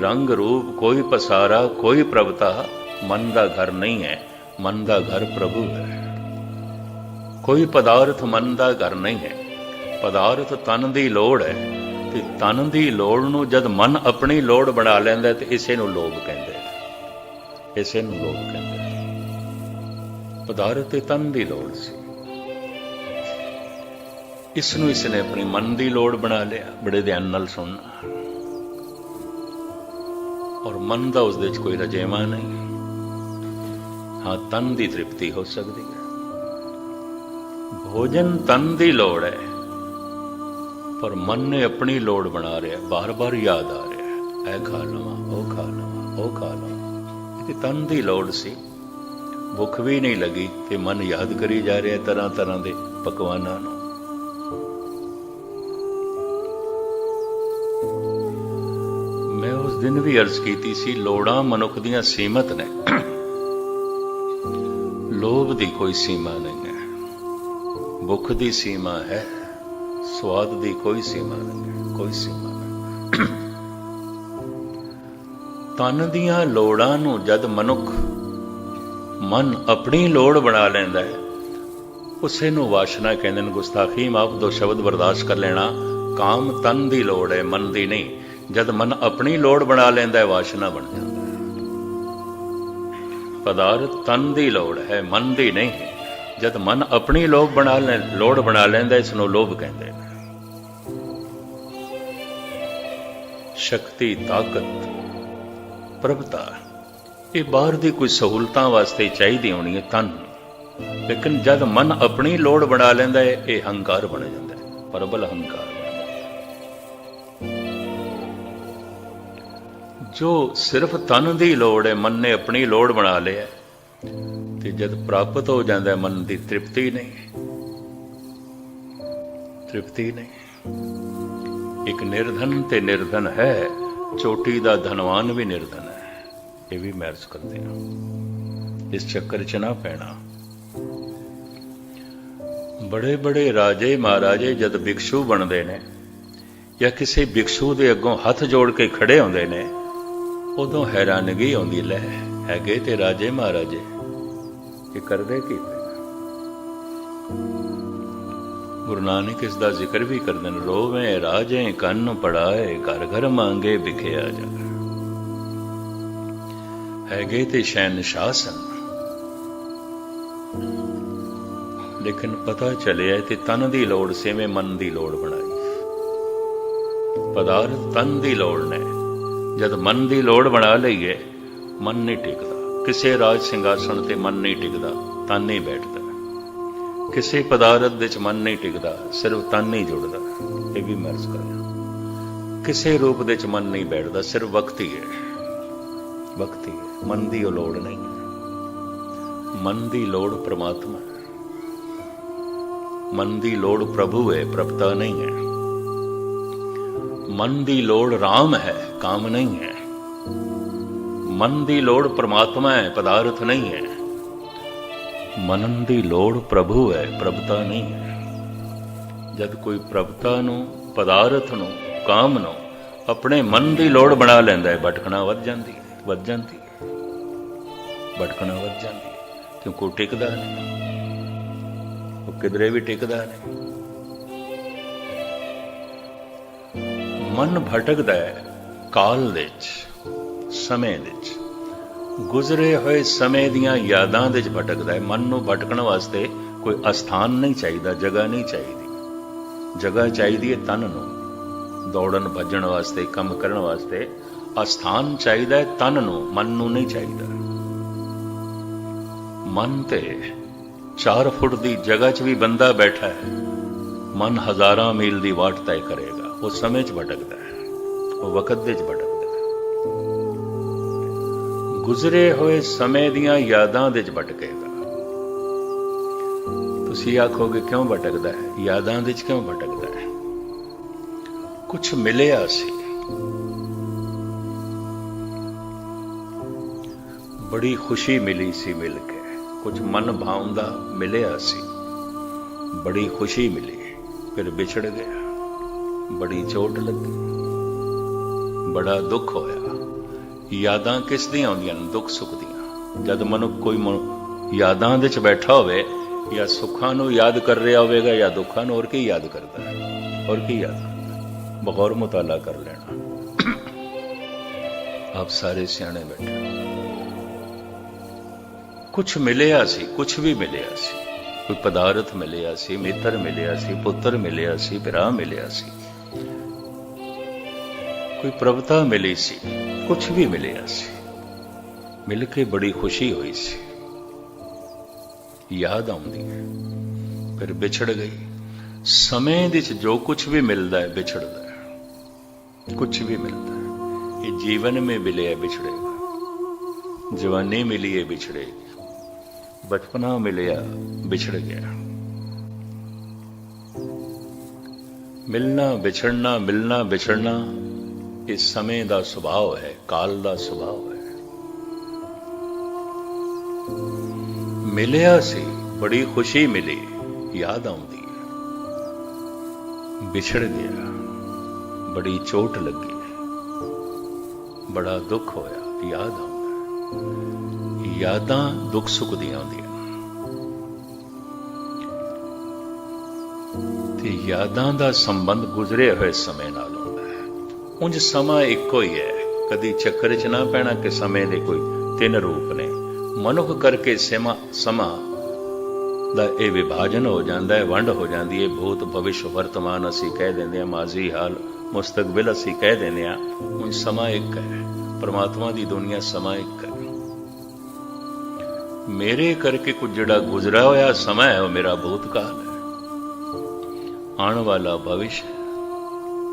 ਰੰਗ ਰੂਪ ਕੋਈ ਪਸਾਰਾ, ਕੋਈ ਪ੍ਰਭਤਾ ਮਨ ਦਾ ਘਰ ਨਹੀਂ ਹੈ, ਮਨ ਦਾ ਘਰ ਪ੍ਰਭੂ ਹੈ। ਕੋਈ ਪਦਾਰਥ ਮਨ ਦਾ ਘਰ ਨਹੀਂ ਹੈ, ਪਦਾਰਥ ਤਨ ਦੀ ਲੋੜ ਹੈ, ਤੇ ਤਨ ਦੀ ਲੋੜ ਨੂੰ ਜਦ ਮਨ ਆਪਣੀ ਲੋੜ ਬਣਾ ਲੈਂਦਾ ਤੇ ਇਸੇ ਨੂੰ ਲੋਭ ਕਹਿੰਦੇ ਇਸੇ ਨੂੰ ਲੋਭ ਕਹਿੰਦੇ ਪਦਾਰਥ ਤੇ ਤਨ ਦੀ ਲੋੜ ਸੀ। ਇਸ ਨੂੰ ਇਸ ਆਪਣੀ ਮਨ ਦੀ ਲੋੜ ਬਣਾ ਲਿਆ। ਬੜੇ ਧਿਆਨ ਨਾਲ ਸੁਣਨਾ। ਔਰ ਮਨ ਦਾ ਉਸ ਦੇ ਵਿੱਚ ਕੋਈ ਰਜੇਵਾ ਨਹੀਂ। ਹਾਂ, ਤਨ ਦੀ ਤ੍ਰਿਪਤੀ ਹੋ ਸਕਦੀ ਹੈ। ਭੋਜਨ ਤਨ ਦੀ ਲੋੜ ਹੈ। ਪਰ ਮਨ ਨੇ ਆਪਣੀ ਲੋੜ ਬਣਾ ਰਿਹਾ, ਬਾਰ-ਬਾਰ ਯਾਦ ਆ ਰਿਹਾ। ਇਹ ਖਾ ਲਵਾਂ, ਉਹ ਖਾ ਲਵਾਂ, ਉਹ ਖਾ ਲਵਾਂ। ਇਹ ਤਨ ਦੀ ਲੋੜ ਸੀ। ਭੁੱਖ ਵੀ ਨਹੀਂ ਲੱਗੀ ਤੇ ਮਨ ਯਾਦ ਕਰੀ ਜਾ ਰਿਹਾ ਤਰ੍ਹਾਂ ਤਰ੍ਹਾਂ ਦੇ ਪਕਵਾਨਾਂ ਨੂੰ। ਦਿਨ ਵੀ ਅਰਜ਼ ਕੀਤੀ ਸੀ, ਲੋੜਾਂ ਮਨੁੱਖ ਦੀਆਂ ਸੀਮਤ ਨੇ। ਲੋਭ ਦੀ ਕੋਈ ਸੀਮਾ ਨਹੀਂ ਹੈ, ਭੁੱਖ ਦੀ ਸੀਮਾ ਹੈ, ਸਵਾਦ ਦੀ ਕੋਈ ਸੀਮਾ ਨਹੀਂ ਹੈ, ਕੋਈ ਸੀਮਾ ਨਹੀਂ ਤਨ ਦੀਆਂ ਲੋੜਾਂ ਨੂੰ ਜਦ ਮਨੁੱਖ ਮਨ ਆਪਣੀ ਲੋੜ ਬਣਾ ਲੈਂਦਾ ਹੈ, ਉਸੇ ਨੂੰ ਵਾਸ਼ਨਾ ਕਹਿੰਦੇ ਨੇ ਗੁਸਤਾਖੀ ਮਾਫ ਦੋ ਸ਼ਬਦ ਬਰਦਾਸ਼ਤ ਕਰ ਲੈਣਾ, ਕਾਮ ਤਨ ਦੀ ਲੋੜ ਹੈ, ਮਨ ਦੀ ਨਹੀਂ। ਜਦ ਮਨ ਆਪਣੀ ਲੋੜ ਬਣਾ ਲੈਂਦਾ ਹੈ, ਵਾਸ਼ਨਾ ਬਣ ਜਾਂਦਾ ਪਦਾਰਥ ਤਨ ਦੀ ਲੋੜ ਹੈ, ਮਨ ਦੀ ਨਹੀਂ ਹੈ। ਜਦ ਮਨ ਆਪਣੀ ਲੋਭ ਬਣਾ ਲੈ, ਲੋੜ ਬਣਾ ਲੈਂਦਾ ਇਸ ਨੂੰ ਲੋਭ ਕਹਿੰਦੇ ਨੇ। ਸ਼ਕਤੀ, ਤਾਕਤ, ਪ੍ਰਭਤਾ, ਇਹ ਬਾਹਰ ਦੀ ਕੋਈ ਸਹੂਲਤਾਂ ਵਾਸਤੇ ਚਾਹੀਦੀ ਹੋਣੀ ਹੈ, ਤਨ। ਲੇਕਿਨ ਜਦ ਮਨ ਆਪਣੀ ਲੋੜ ਬਣਾ ਲੈਂਦਾ ਹੈ, ਇਹ ਹੰਕਾਰ ਬਣ ਜਾਂਦਾ ਹੈ, ਪਰਬਲ ਹੰਕਾਰ। ਜੋ ਸਿਰਫ ਤਨ ਦੀ ਲੋੜ ਹੈ ਮਨ ਨੇ ਆਪਣੀ ਲੋੜ ਬਣਾ ਲਿਆ ਹੈ, ਤੇ ਜਦ ਪ੍ਰਾਪਤ ਹੋ ਜਾਂਦਾ ਹੈ ਮਨ ਦੀ ਤ੍ਰਿਪਤੀ ਨਹੀਂ ਤ੍ਰਿਪਤੀ ਨਹੀਂ ਇੱਕ ਨਿਰਧਨ ਤੇ ਨਿਰਧਨ ਹੈ ਚੋਟੀ ਦਾ ਧਨਵਾਨ ਵੀ ਨਿਰਧਨ ਹੈ। ਇਹ ਵੀ ਮਹਿਰਜ ਕਰਦੇ ਹਾਂ। ਇਸ ਚੱਕਰ 'ਚ ਨਾ ਪੈਣਾ। ਬੜੇ ਬੜੇ ਰਾਜੇ ਮਹਾਰਾਜੇ ਜਦ ਭਿਕਸ਼ੂ ਬਣਦੇ ਨੇ ਜਾਂ ਕਿਸੇ ਭਿਕਸ਼ੂ ਦੇ ਅੱਗੋਂ ਹੱਥ ਜੋੜ ਕੇ ਖੜੇ ਹੁੰਦੇ ਨੇ ਉਦੋਂ ਹੈਰਾਨਗੀ ਆਉਂਦੀ, ਲੈ, ਹੈਗੇ ਤੇ ਰਾਜੇ ਮਹਾਰਾਜੇ। ਇਹ ਕਰਦੇ ਕੀ ਗੁਰੂ ਨਾਨਕ ਇਸ ਦਾ ਜ਼ਿਕਰ ਵੀ ਕਰਦੇ ਨੇ, ਰੋਵੇਂ, ਰਾਜੇ, ਕੰਨ ਪੜਾਏ, ਘਰ ਘਰ ਮੰਗੇ, ਵਿਖਿਆ ਜਾ ਹੈਗੇ ਤੇ ਸ਼ੈਨ। ਸ਼ਾਸਨ ਲੇਕਿਨ ਪਤਾ ਚੱਲਿਆ ਤੇ ਤਨ ਦੀ ਲੋੜ, ਸੇਵੇਂ ਮਨ ਦੀ ਲੋੜ ਬਣਾਈ। ਪਦਾਰਥ ਤਨ ਦੀ ਲੋੜ ਨੇ। ਜਦ ਮਨ ਦੀ ਲੋੜ ਬਣਾ ਲਈਏ, ਮਨ ਨਹੀਂ ਟਿਕਦਾ। ਕਿਸੇ ਰਾਜ ਸਿੰਘਾਸਣ ਤੇ ਮਨ ਨਹੀਂ ਟਿਕਦਾ, ਤਨ ਨਹੀਂ ਬੈਠਦਾ। ਕਿਸੇ ਪਦਾਰਥ ਵਿੱਚ ਮਨ ਨਹੀਂ ਟਿਕਦਾ, ਸਿਰਫ ਤਨ ਨਹੀਂ ਜੁੜਦਾ, ਇਹ ਵੀ ਮਰਜ਼ ਕਰਿਆ ਕਿਸੇ ਰੂਪ ਦੇ ਵਿੱਚ ਮਨ ਨਹੀਂ ਬੈਠਦਾ, ਸਿਰਫ ਵਕਤ ਹੀ ਹੈ। ਵਕਤ ਹੀ ਹੈ। ਮਨ ਦੀ ਉਹ ਲੋੜ ਨਹੀਂ ਹੈ। ਮਨ ਦੀ ਲੋੜ ਪ੍ਰਮਾਤਮਾ ਹੈ। ਮਨ ਦੀ ਲੋੜ ਪ੍ਰਭੂ ਹੈ, ਪ੍ਰਭਤਾ ਨਹੀਂ ਹੈ। ਮਨ ਦੀ ਲੋੜ RAM ਹੈ। ਕਾਮ ਨਹੀਂ ਹੈ ਮਨ ਦੀ ਲੋੜ ਪ੍ਰਮਾਤਮਾ ਹੈ ਪਦਾਰਥ ਨਹੀਂ ਹੈ ਮਨਨ ਦੀ ਲੋੜ ਪ੍ਰਭੂ ਹੈ ਪ੍ਰਭਤਾ ਨਹੀਂ ਹੈ ਜਦ ਕੋਈ ਪ੍ਰਭਤਾ ਨੂੰ ਪਦਾਰਥ ਨੂੰ ਕਾਮ ਨੂੰ ਆਪਣੇ ਮਨ ਦੀ ਲੋੜ ਬਣਾ ਲੈਂਦਾ ਹੈ ਭਟਕਣਾ ਵੱਧ ਜਾਂਦੀ ਹੈ ਵੱਧ ਜਾਂਦੀ ਹੈ ਭਟਕਣਾ ਵੱਧ ਜਾਂਦੀ ਹੈ ਕਿਉਂਕਿ ਟਿਕਦਾ ਨਹੀਂ ਉਹ ਕਿਧਰੇ ਵੀ ਟਿਕਦਾ ਨਹੀਂ ਮਨ ਭਟਕਦਾ ਹੈ ਕਾਲ ਦੇ ਵਿੱਚ, ਸਮੇਂ ਦੇ ਵਿੱਚ। ਗੁਜ਼ਰੇ ਹੋਏ ਸਮੇਂ ਦੀਆਂ ਯਾਦਾਂ ਦੇ ਵਿੱਚ ਭਟਕਦਾ ਹੈ। ਮਨ ਨੂੰ ਭਟਕਣ ਵਾਸਤੇ ਕੋਈ ਅਸਥਾਨ ਨਹੀਂ ਚਾਹੀਦਾ, ਜਗ੍ਹਾ ਨਹੀਂ ਚਾਹੀਦੀ। ਜਗ੍ਹਾ ਚਾਹੀਦੀ ਹੈ ਤਨ ਨੂੰ। ਦੌੜਨ, ਭੱਜਣ ਵਾਸਤੇ, ਕੰਮ ਕਰਨ ਵਾਸਤੇ ਅਸਥਾਨ ਚਾਹੀਦਾ ਹੈ ਤਨ ਨੂੰ, ਮਨ ਨੂੰ ਨਹੀਂ ਚਾਹੀਦਾ। ਮਨ ਤੇ 4 ਫੁੱਟ ਦੀ ਜਗ੍ਹਾ 'ਚ ਵੀ ਬੰਦਾ ਬੈਠਾ ਹੈ। ਮਨ ਹਜ਼ਾਰਾਂ ਮੀਲ ਦੀ ਵਾਟ ਤੈਅ ਕਰੇਗਾ। ਉਹ ਸਮੇਂ 'ਚ ਭਟਕਦਾ ਹੈ। ਉਹ ਵਕਤ ਦੇ ਭਟਕਦਾ ਹੈ। ਗੁਜ਼ਰੇ ਹੋਏ ਸਮੇਂ ਦੀਆਂ ਯਾਦਾਂ ਦੇ 'ਚ ਭਟਕੇਗਾ। ਤੁਸੀਂ ਆਖੋਗੇ, ਕਿਉਂ ਭਟਕਦਾ ਹੈ? ਯਾਦਾਂ ਦੇ 'ਚ ਕਿਉਂ ਭਟਕਦਾ ਹੈ? ਕੁਝ ਮਿਲਿਆ ਸੀ। ਬੜੀ ਖੁਸ਼ੀ ਮਿਲੀ ਸੀ ਮਿਲ ਕੇ। ਕੁਝ ਮਨ ਭਾਉਂਦਾ ਮਿਲਿਆ ਸੀ। ਬੜੀ ਖੁਸ਼ੀ ਮਿਲੀ, ਫਿਰ ਵਿਛੜ ਗਿਆ। ਬੜੀ ਚੋਟ ਲੱਗੀ। ਬੜਾ ਦੁੱਖ ਹੋਇਆ। ਯਾਦਾਂ ਕਿਸ ਦੀਆਂ ਆਉਂਦੀਆਂ ਨੇ? ਦੁੱਖ ਸੁੱਖ ਦੀਆਂ। ਜਦ ਮਨੁੱਖ ਕੋਈ ਯਾਦਾਂ ਦੇ ਚ ਬੈਠਾ ਹੋਵੇ, ਜਾਂ ਸੁੱਖਾਂ ਨੂੰ ਯਾਦ ਕਰ ਰਿਹਾ ਹੋਵੇਗਾ, ਜਾਂ ਦੁੱਖਾਂ ਨੂੰ ਹੋਰ ਕੀ ਯਾਦ ਕਰਦਾ ਹੈ? ਹੋਰ ਕੀ ਯਾਦ ਕਰਦਾ? ਬਗੌਰ ਮੁਤਾਲਾ ਕਰ ਲੈਣਾ। ਆਪ ਸਾਰੇ ਸਿਆਣੇ ਬੈਠੇ। ਕੁਝ ਮਿਲਿਆ ਸੀ ਕੁਝ ਵੀ ਮਿਲਿਆ ਸੀ। ਕੋਈ ਪਦਾਰਥ ਮਿਲਿਆ ਸੀ, ਮਿੱਤਰ ਮਿਲਿਆ ਸੀ, ਪੁੱਤਰ ਮਿਲਿਆ ਸੀ, ਭਰਾ ਮਿਲਿਆ ਸੀ। ਕੋਈ ਪ੍ਰਭਤਾ ਮਿਲੀ ਸੀ ਕੁਝ ਵੀ ਮਿਲਿਆ ਸੀ। ਮਿਲ ਕੇ ਬੜੀ ਖੁਸ਼ੀ ਹੋਈ ਸੀ। ਯਾਦ ਆਉਂਦੀ ਹੈ, ਫਿਰ ਵਿਛੜ ਗਈ। ਸਮੇਂ ਦੇ ਵਿੱਚ ਜੋ ਕੁਝ ਵੀ ਮਿਲਦਾ ਹੈ, ਵਿਛੜਦਾ ਹੈ। ਕੁਝ ਵੀ ਮਿਲਦਾ ਹੈ। ਇਹ ਜੀਵਨ ਮੇ ਮਿਲਿਆ ਵਿਛੜੇਗਾ ਜਵਾਨੀ ਮਿਲੀ ਹੈ, ਵਿਛੜੇ ਬਚਪਨਾ ਮਿਲਿਆ, ਵਿਛੜ ਗਿਆ। ਮਿਲਣਾ, ਵਿਛੜਨਾ ਮਿਲਣਾ, ਵਿਛੜਨਾ। ਇਹ ਸਮੇਂ ਦਾ ਸੁਭਾਅ ਹੈ, ਕਾਲ ਦਾ ਸੁਭਾਅ ਹੈ। ਮਿਲਿਆ ਸੀ, ਬੜੀ ਖੁਸ਼ੀ ਮਿਲੀ, ਯਾਦ ਆਉਂਦੀ ਹੈ। ਵਿਛੜ ਗਿਆ, ਬੜੀ ਚੋਟ ਲੱਗੀ ਬੜਾ ਦੁੱਖ ਹੋਇਆ, ਯਾਦ ਆਉਂਦਾ ਯਾਦਾਂ ਦੁੱਖ ਸੁੱਖ ਦੀਆਂ ਆਉਂਦੀਆਂ ਤੇ ਯਾਦਾਂ ਦਾ ਸੰਬੰਧ ਗੁਜ਼ਰੇ ਹੋਏ ਸਮੇਂ ਨਾਲ ਉਂਝ ਸਮਾਂ ਇੱਕੋ ਹੀ ਹੈ। ਕਦੀ ਚੱਕਰ 'ਚ ਨਾ ਪੈਣਾ ਕਿ ਸਮੇਂ ਦੇ ਕੋਈ ਤਿੰਨ ਰੂਪ ਨੇ। ਮਨੁੱਖ ਕਰਕੇ ਸਮਾਂ ਸਮਾਂ ਦਾ ਇਹ ਵਿਭਾਜਨ ਹੋ ਜਾਂਦਾ ਹੈ, ਵੰਡ ਹੋ ਜਾਂਦੀ ਹੈ। ਭੂਤ ਭਵਿਸ਼ ਵਰਤਮਾਨ ਅਸੀਂ ਕਹਿ ਦਿੰਦੇ ਹਾਂ, ਮਾਜ਼ੀ ਹਾਲ, ਮੁਸਤਕਬਲ ਅਸੀਂ ਕਹਿ ਦਿੰਦੇ ਹਾਂ। ਉਂਝ ਸਮਾਂ ਇੱਕ ਹੈ, ਪਰਮਾਤਮਾ ਦੀ ਦੁਨੀਆ ਸਮਾਂ ਇੱਕ ਹੈ। ਮੇਰੇ ਕਰਕੇ ਕੁਝ ਜਿਹੜਾ ਗੁਜ਼ਰਾ ਹੋਇਆ ਸਮਾਂ ਹੈ, ਉਹ ਮੇਰਾ ਭੂਤਕਾਲ ਹੈ। ਆਉਣ ਵਾਲਾ ਭਵਿਸ਼ ਹੈ।